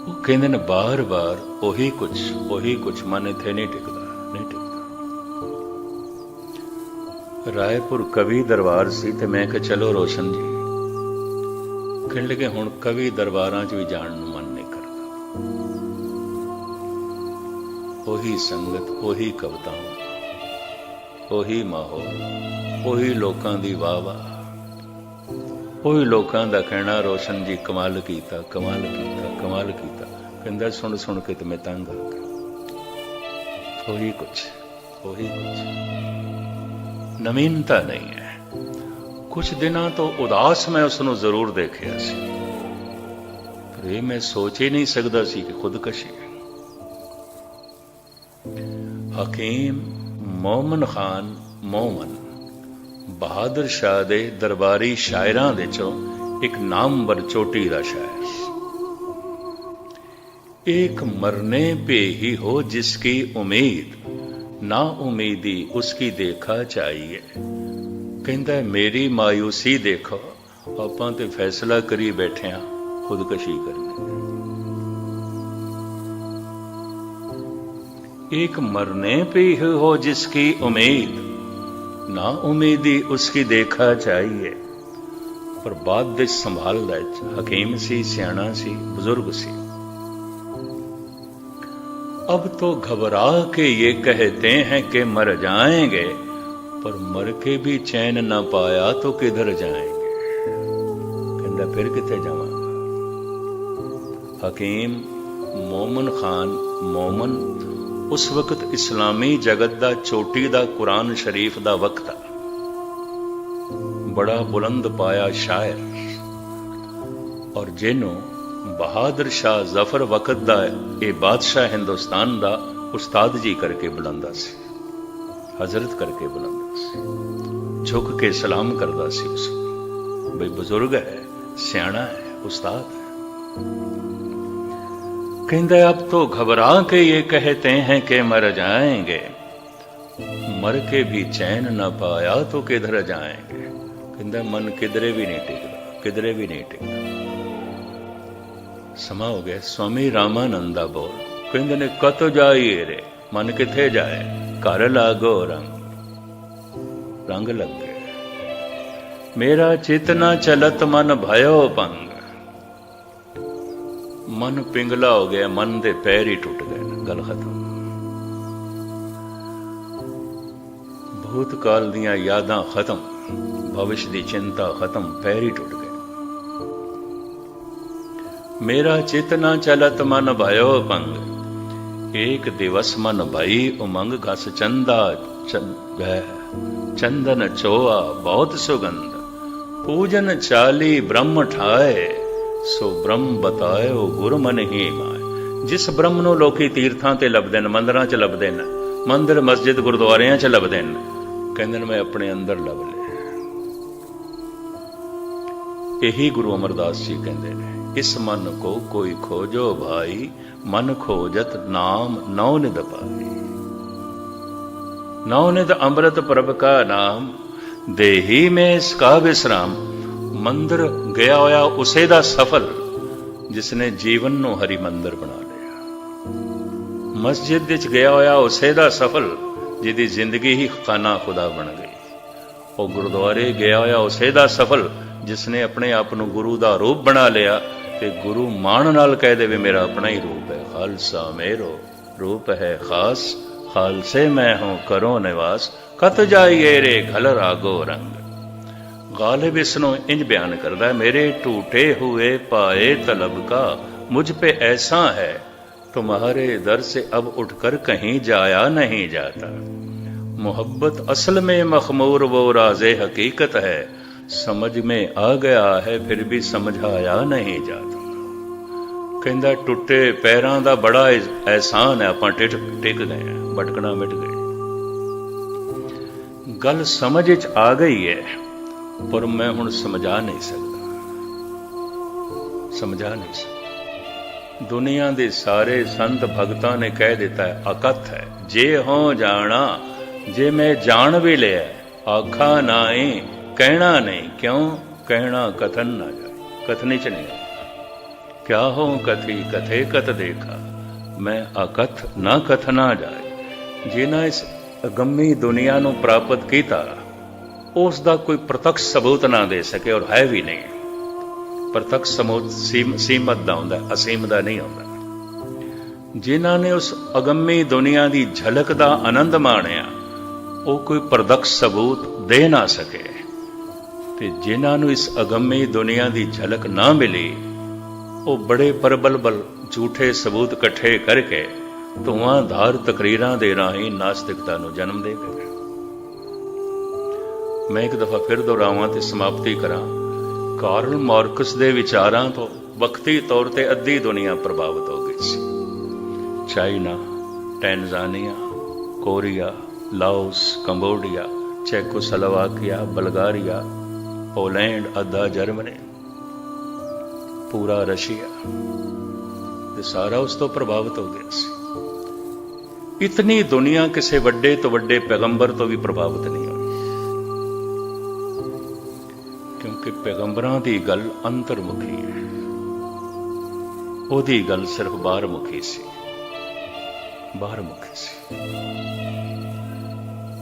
ਉਹ ਕਹਿੰਦੇ ਨੇ ਬਾਰ-ਬਾਰ ਉਹੀ ਕੁਝ ਉਹੀ ਕੁਝ ਮਨ ਇੱਥੇ ਨਹੀਂ ਟਿਕਦਾ ਨਹੀਂ ਟਿਕਦਾ। ਰਾਏਪੁਰ ਕਵੀ ਦਰਬਾਰ ਸੀ ਤੇ ਮੈਂ ਕਿਹਾ, ਚਲੋ ਰੋਸ਼ਨ ਜੀ। ਕਹਿਣ ਲੱਗੇ, ਹੁਣ ਕਵੀ ਦਰਬਾਰਾਂ 'ਚ ਵੀ ਜਾਣ ਨੂੰ ਮਨ ਨਹੀਂ ਕਰਦਾ। ਉਹੀ ਸੰਗਤ, ਉਹੀ ਕਵਿਤਾਵਾਂ। ਉਹੀ ਮਾਹੌਲ, ਉਹੀ ਲੋਕਾਂ ਦੀ ਵਾਹ ਵਾਹ, ਉਹੀ ਲੋਕਾਂ ਦਾ ਕਹਿਣਾ ਰੋਸ਼ਨ ਜੀ, ਕਮਾਲ ਕੀਤਾ ਕਮਾਲ ਕੀਤਾ ਕਮਾਲ ਕੀਤਾ। ਕਹਿੰਦਾ, ਸੁਣ ਸੁਣ ਕੇ ਤੇ ਮੈਂ ਤੰਗ ਆ ਗਿਆ। ਉਹੀ ਕੁਝ ਉਹੀ ਕੁਝ ਨਵੀਨਤਾ ਨਹੀਂ ਹੈ। ਕੁਝ ਦਿਨਾਂ ਤੋਂ ਉਦਾਸ ਮੈਂ ਉਸ ਨੂੰ ਜ਼ਰੂਰ ਦੇਖਿਆ ਸੀ। ਪਰ ਇਹ ਮੈਂ ਸੋਚ ਹੀ ਨਹੀਂ ਸਕਦਾ ਸੀ ਕਿ ਖੁਦਕਸ਼ੀ ਹਕੀਮ ਮੋਮਨ ਖਾਨ ਮੋਮਨ। ਬਹਾਦਰ ਸ਼ਾਹ ਦੇ ਦਰਬਾਰੀ ਸ਼ਾਇਰਾਂ ਦੇ ਚੋਂ ਇੱਕ ਨਾਮਵਰ ਚੋਟੀ ਦਾ ਸ਼ਾਇਰ। ਇੱਕ ਮਰਨੇ ਪੇ ਹੀ ਹੋ ਜਿਸ ਕੀ ਉਮੀਦ, ਨਾ ਉਮੀਦੀ ਉਸ ਕੀ ਦੇਖਾ ਚਾਹੀਏ। ਕਹਿੰਦਾ, ਮੇਰੀ ਮਾਇੂਸੀ ਦੇਖੋ, ਆਪਾਂ ਤੇ ਫੈਸਲਾ ਕਰੀ ਬੈਠੇ ਆ, ਖੁਦਕਸ਼ੀ ਕਰਨੀ एक मरने पे ही हो जिसकी उम्मीद ना उम्मीदी उसकी देखा चाहिए ਪਰ ਬਾਅਦ ਦੇ ਸੰਭਾਲਦਾ ਹਕੀਮ ਸੀ ਸਿਆਣਾ ਸੀ ਬਜ਼ੁਰਗ ਸੀ अब तो घबरा के ये कहते हैं कि मर जाएंगे पर मर के भी चैन न पाया तो किधर जाएंगे कहता फिर कितने जावांगा ਹਕੀਮ ਮੋਮਨ ਖਾਨ ਮੋਮਨ ਉਸ ਵਕਤ ਇਸਲਾਮੀ ਜਗਤ ਦਾ ਚੋਟੀ ਦਾ ਕੁਰਾਨ ਸ਼ਰੀਫ ਦਾ ਵਕਤ ਆ। ਬੜਾ ਬੁਲੰਦ ਪਾਇਆ ਸ਼ਾਇਰ। ਔਰ ਜਿਹਨੂੰ ਬਹਾਦਰ ਸ਼ਾਹ ਜ਼ਫਰ ਵਕਤ ਦਾ ਇਹ ਬਾਦਸ਼ਾਹ ਹਿੰਦੁਸਤਾਨ ਦਾ ਉਸਤਾਦ ਜੀ ਕਰਕੇ ਬੁਲਾਉਂਦਾ ਸੀ, ਹਜ਼ਰਤ ਕਰਕੇ ਬੁਲਾਉਂਦਾ ਸੀ, ਝੁਕ ਕੇ ਸਲਾਮ ਕਰਦਾ ਸੀ ਉਸ ਬਈ ਬਜ਼ੁਰਗ ਹੈ, ਸਿਆਣਾ ਹੈ, ਉਸਤਾਦ ਹੈ। कहते अब तो घबरा के ये कहते हैं कि मर जाएँगे। मर के भी चैन ना पाया तो किधर जाएँगे? कहते मन किधरे भी नहीं टिक किधरे भी नहीं टिक समा हो गया, स्वामी रामानंदा बोल कहते ने, कत जाइए रे? मन किथे जाए? कर लागो रंग। रंग लग गए मेरा चेतना चलत मन भयो पंग ਮਨ ਪਿੰਗਲਾ ਹੋ ਗਿਆ, ਮਨ ਦੇ ਪੈਰ ਹੀ ਟੁੱਟ ਗਏ, ਗੱਲ ਖਤਮ। ਭੂਤਕਾਲ ਦੀਆਂ ਯਾਦਾਂ ਖਤਮ, ਭਵਿਸ਼ ਦੀ ਚਿੰਤਾ ਖਤਮ, ਪੈਰ ਹੀ ਟੁੱਟ ਗਏ। ਮੇਰਾ ਚੇਤਨਾ ਚਲਤ, ਮਨ ਭਇਓ ਪੰਗ ਏਕ ਦਿਵਸ ਮਨ ਭਈ, ਉਮੰਗ ਘਸ ਚੰਦਾ ਚੰਦਨ ਚੋਆ, ਬਹੁਤ ਸੁਗੰਧ। ਪੂਜਨ ਚਾਲੀ ਬ੍ਰਹਮ ਠਾਏ ਸੋ ਬ੍ਰਹਮ ਬਤਾਇਓ ਗੁਰ ਮਨ ਹੀ ਮਾਏ ਜਿਸ ਬ੍ਰਹਮ ਨੂੰ ਲੋਕੀ ਤੀਰਥਾਂ ਤੇ ਲੱਭਦੇ ਨੇ, ਮੰਦਰਾਂ 'ਚ ਲੱਭਦੇ ਨੇ, ਮੰਦਰ, ਮਸਜਿਦ, ਗੁਰਦੁਆਰਿਆਂ 'ਚ ਲੱਭਦੇ ਨੇ, ਕਹਿੰਦੇ ਨੇ, ਮੈਂ ਆਪਣੇ ਅੰਦਰ ਲੱਭ ਲਿਆ ਇਹੀ ਗੁਰੂ ਅਮਰਦਾਸ ਜੀ ਕਹਿੰਦੇ ਨੇ, ਇਸ ਮਨ ਕੋ ਕੋਈ ਖੋਜੋ ਭਾਈ, ਮਨ ਖੋਜਤ ਨਾਮ ਨੌ ਨਿਦ ਪਾਈ ਨੌ ਨਿਦ ਅੰਮ੍ਰਿਤ ਪ੍ਰਭ ਕਾ ਨਾਮ, ਦੇਹੀ ਮੈਂ ਇਸ ਕਾ ਵਿਸਰਾਮ। ਮੰਦਰ ਗਿਆ ਹੋਇਆ ਉਸੇ ਦਾ ਸਫਲ ਜਿਸ ਨੇ ਜੀਵਨ ਨੂੰ ਹਰੀ ਮੰਦਰ ਬਣਾ ਲਿਆ। ਮਸਜਿਦ ਵਿੱਚ ਗਿਆ ਹੋਇਆ ਉਸੇ ਦਾ ਸਫਲ ਜਿਹਦੀ ਜ਼ਿੰਦਗੀ ਹੀ ਖਾਨਾ ਖੁਦਾ ਬਣ ਗਈ। ਉਹ ਗੁਰਦੁਆਰੇ ਗਿਆ ਹੋਇਆ ਉਸੇ ਦਾ ਸਫਲ ਜਿਸ ਨੇ ਆਪਣੇ ਆਪ ਨੂੰ ਗੁਰੂ ਦਾ ਰੂਪ ਬਣਾ ਲਿਆ ਤੇ ਗੁਰੂ ਮਾਣ ਨਾਲ ਕਹਿ ਦੇਵੇ, ਮੇਰਾ ਆਪਣਾ ਹੀ ਰੂਪ ਹੈ, ਖਾਲਸਾ ਮੇਰੋ ਰੂਪ ਹੈ ਖਾਸ। ਖਾਲਸੇ ਮੈਂ ਹੂੰ, ਕਰੋ ਨਿਵਾਸ। ਕਤ ਜਾਈਏ ਰੇ ਘਲ ਰਾਗੋ ਰੰਗ। गालिब इसनो इंज बयान करता है मेरे टूटे हुए पाए तलब का मुझ पे ऐसा है तुम्हारे दर से अब उठकर कहीं जाया नहीं जाता मोहब्बत असल में मखमूर वो राजे हकीकत है समझ में आ गया है फिर भी समझाया नहीं जाता ਕਹਿੰਦਾ ਟੁੱਟੇ ਪੈਰਾਂ ਦਾ ਬੜਾ ਅਹਿਸਾਨ ਹੈ ਆਪਾਂ ਟਿਕ ਟਿਕ ਗਏ ਹਾਂ ਭਟਕਣਾ ਮਿਟ ਗਏ ਗੱਲ ਸਮਝ ਵਿੱਚ ਆ ਗਈ ਹੈ ਪਰ ਮੈਂ ਹੁਣ ਸਮਝਾ ਨਹੀਂ ਸਕਦਾ। ਸਮਝਾ ਨਹੀਂ ਸਕਦਾ। ਦੁਨੀਆ ਦੇ ਸਾਰੇ ਸੰਤ ਭਗਤਾਂ ਨੇ ਕਹਿ ਦਿੱਤਾ ਹੈ, ਅਕਥ ਹੈ, ਜੇ ਹੋ ਜਾਣਾ, ਜੇ ਮੈਂ ਜਾਣ ਵੀ ਲਿਆ, ਆਖਾ ਨਾਏ ਕਹਿਣਾ ਨਹੀਂ, ਕਿਉਂ? ਕਹਿਣਾ ਕਥਨ ਨਾ ਜਾਏ। ਕਥਨੀ ਚ ਨਹੀਂ ਕਿਆ ਹੋ ਕਥੀ ਕਥੇ ਕਤ ਦੇਖਾ, ਮੈਂ ਅਕਥ ਨਾ ਕਥਨਾ ਜਾਏ। ਜਿਨਾ ਇਸ ਅਗੰਮੀ ਦੁਨੀਆ ਨੂੰ ਪ੍ਰਾਪਤ ਕੀਤਾ ਉਸ ਦਾ ਕੋਈ ਪ੍ਰਤੱਖ ਸਬੂਤ ਨਾ ਦੇ ਸਕੇ ਔਰ ਹੈ ਵੀ ਨਹੀਂ। ਪ੍ਰਤੱਖ ਸਬੂਤ ਸੀਮਤ ਦਾ ਹੁੰਦਾ, ਅਸੀਮ ਦਾ ਨਹੀਂ ਹੁੰਦਾ। ਜਿਨ੍ਹਾਂ ਨੇ ਉਸ ਅਗੰਮੀ ਦੁਨੀਆ ਦੀ ਝਲਕ ਦਾ ਆਨੰਦ ਮਾਣਿਆ, ਉਹ ਕੋਈ ਪ੍ਰਤੱਖ ਸਬੂਤ ਦੇ ਨਾ ਸਕੇ। ਤੇ ਜਿਨ੍ਹਾਂ ਨੂੰ ਇਸ ਅਗੰਮੀ ਦੁਨੀਆ ਦੀ ਝਲਕ ਨਾ ਮਿਲੀ, ਉਹ ਬੜੇ ਪਰਬਲਬਲ ਝੂਠੇ ਸਬੂਤ ਇਕੱਠੇ ਕਰਕੇ ਧੂਆਂਧਾਰ ਤਕਰੀਰਾਂ ਦੇ ਰਾਹੀਂ ਨਾਸਤਿਕਤਾ ਨੂੰ ਜਨਮ ਦੇ ਗਏ ਮੈਂ ਇੱਕ ਦਫਾ ਫਿਰ ਦੁਹਰਾਵਾਂ ਤੇ ਸਮਾਪਤੀ ਕਰਾਂ। ਕਾਰਲ ਮਾਰਕਸ ਦੇ ਵਿਚਾਰਾਂ ਤੋਂ ਵਕਤੀ ਤੌਰ ਤੇ ਅੱਧੀ ਦੁਨੀਆ ਪ੍ਰਭਾਵਿਤ ਹੋ ਗਈ ਸੀ। China, Tanzania, Korea, Laos, Cambodia, Czechoslovakia, Bulgaria, Poland, ਅੱਧਾ ਜਰਮਨੀ, ਪੂਰਾ ਰਸ਼ੀਆ, ਤੇ ਸਾਰਾ ਉਸ ਤੋਂ ਪ੍ਰਭਾਵਿਤ ਹੋ ਗਿਆ ਸੀ। ਇਤਨੀ ਦੁਨੀਆ ਕਿਸੇ ਵੱਡੇ ਤੋਂ ਵੱਡੇ ਪੈਗੰਬਰ ਤੋਂ ਵੀ ਪ੍ਰਭਾਵਿਤ ਨਹੀਂ ਕਿ ਪੈਗੰਬਰਾਂ ਦੀ ਗੱਲ ਅੰਤਰਮੁਖੀ ਹੈ। ਉਹਦੀ ਗੱਲ ਸਿਰਫ ਬਾਹਰਮੁਖੀ ਸੀ। ਬਾਹਰਮੁਖੀ ਸੀ।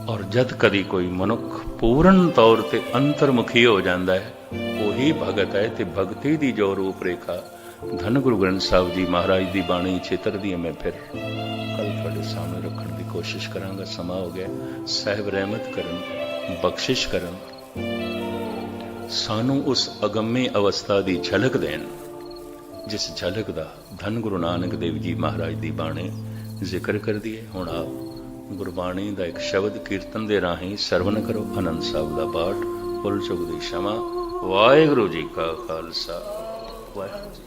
ਔਰ ਜਦ ਕਦੀ ਕੋਈ ਮਨੁੱਖ ਪੂਰਨ ਤੌਰ ਤੇ ਅੰਤਰਮੁਖੀ ਹੋ ਜਾਂਦਾ ਹੈ, ਉਹੀ ਭਗਤ ਹੈ ਤੇ ਭਗਤੀ ਦੀ ਜੋ ਰੂਪ ਰੇਖਾ ਧੰਨ ਗੁਰੂ ਗ੍ਰੰਥ ਸਾਹਿਬ ਜੀ ਮਹਾਰਾਜ ਦੀ ਬਾਣੀ ਚੇਤਰ ਦੀ ਮੈਂ ਫਿਰ ਕੱਲ ਤੁਹਾਡੇ ਸਾਹਮਣੇ ਰੱਖਣ ਦੀ ਕੋਸ਼ਿਸ਼ ਕਰਾਂਗਾ। ਸਮਾਂ ਹੋ ਗਿਆ। ਸਹਿਬ ਰਹਿਮਤ ਕਰਨ, ਬਖਸ਼ਿਸ਼ ਕਰਨ। ਸਾਨੂੰ ਉਸ ਅਗੰਮੇ ਅਵਸਥਾ ਦੀ ਝਲਕ ਦੇਣ, ਜਿਸ ਝਲਕ ਦਾ ਧੰਨ ਗੁਰੂ ਨਾਨਕ ਦੇਵ ਜੀ ਮਹਾਰਾਜ ਦੀ ਬਾਣੀ ਜ਼ਿਕਰ ਕਰਦੀ ਹੈ। ਹੁਣ ਆਪ ਗੁਰਬਾਣੀ ਦਾ ਇੱਕ ਸ਼ਬਦ ਕੀਰਤਨ ਦੇ ਰਾਹੀਂ ਸਰਵਨ ਕਰੋ। ਆਨੰਦ ਸਾਹਿਬ ਦਾ ਪਾਠ, ਫੁੱਲ ਚੁੱਕ ਦੀ ਸ਼ਮਾ। ਵਾਹਿਗੁਰੂ ਜੀ ਕਾ ਖਾਲਸਾ। ਵਾਹਿਗੁਰੂ ਜੀ